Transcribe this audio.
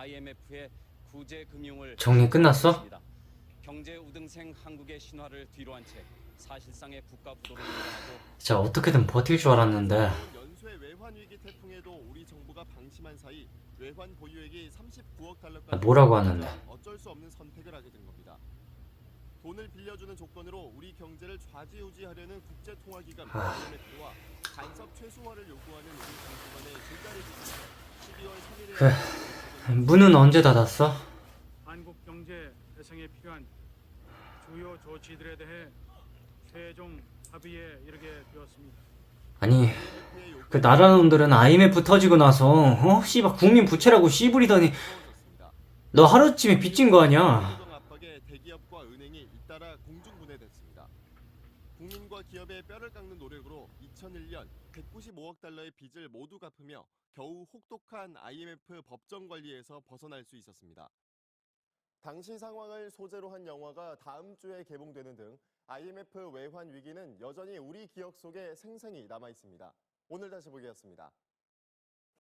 IMF의 구제 금융을 정리 끝났어? 경제 우등생 한국의 신화를 뒤로한 채 사실상의 국가 부도를 인정하고 진짜 어떻게든 버틸 줄 알았는데 연쇄 외환 위기 태풍에도 우리 정부가 방심한 사이 외환 보유액이 39억 아, 달러까지 뭐라고 하는데 어쩔 수 없는 선택을 하게 된 겁니다. 돈을 빌려주는 조건으로 우리 경제를 좌지우지하려는 국제 통화 기관 아. IMF와 간섭 최소화를 요구하는 우리 정부 간의 줄다리 기조가 12월 3일에 그, 문은 언제 닫았어? 한국 경제 회생에 필요한 주요 조치들에 대해 최종 합의에 이르게 되었습니다. 아니 그 나라 놈들은 IMF 터지고 나서 어? 씨발 국민 부채라고 씨부리더니 너 하루쯤에 빚진 거 아니야 노동 압박에 대기업과 은행이 잇따라 공중분해됐습니다. 국민과 기업의 뼈를 깎는 노력으로 2001년 195억 달러의 빚을 모두 갚으며 겨우 혹독한 IMF 법정 관리에서 벗어날 수 있었습니다. 당시 상황을 소재로 한 영화가 다음 주에 개봉되는 등 IMF 외환 위기는 여전히 우리 기억 속에 생생히 남아 있습니다. 오늘 다시 보기였습니다.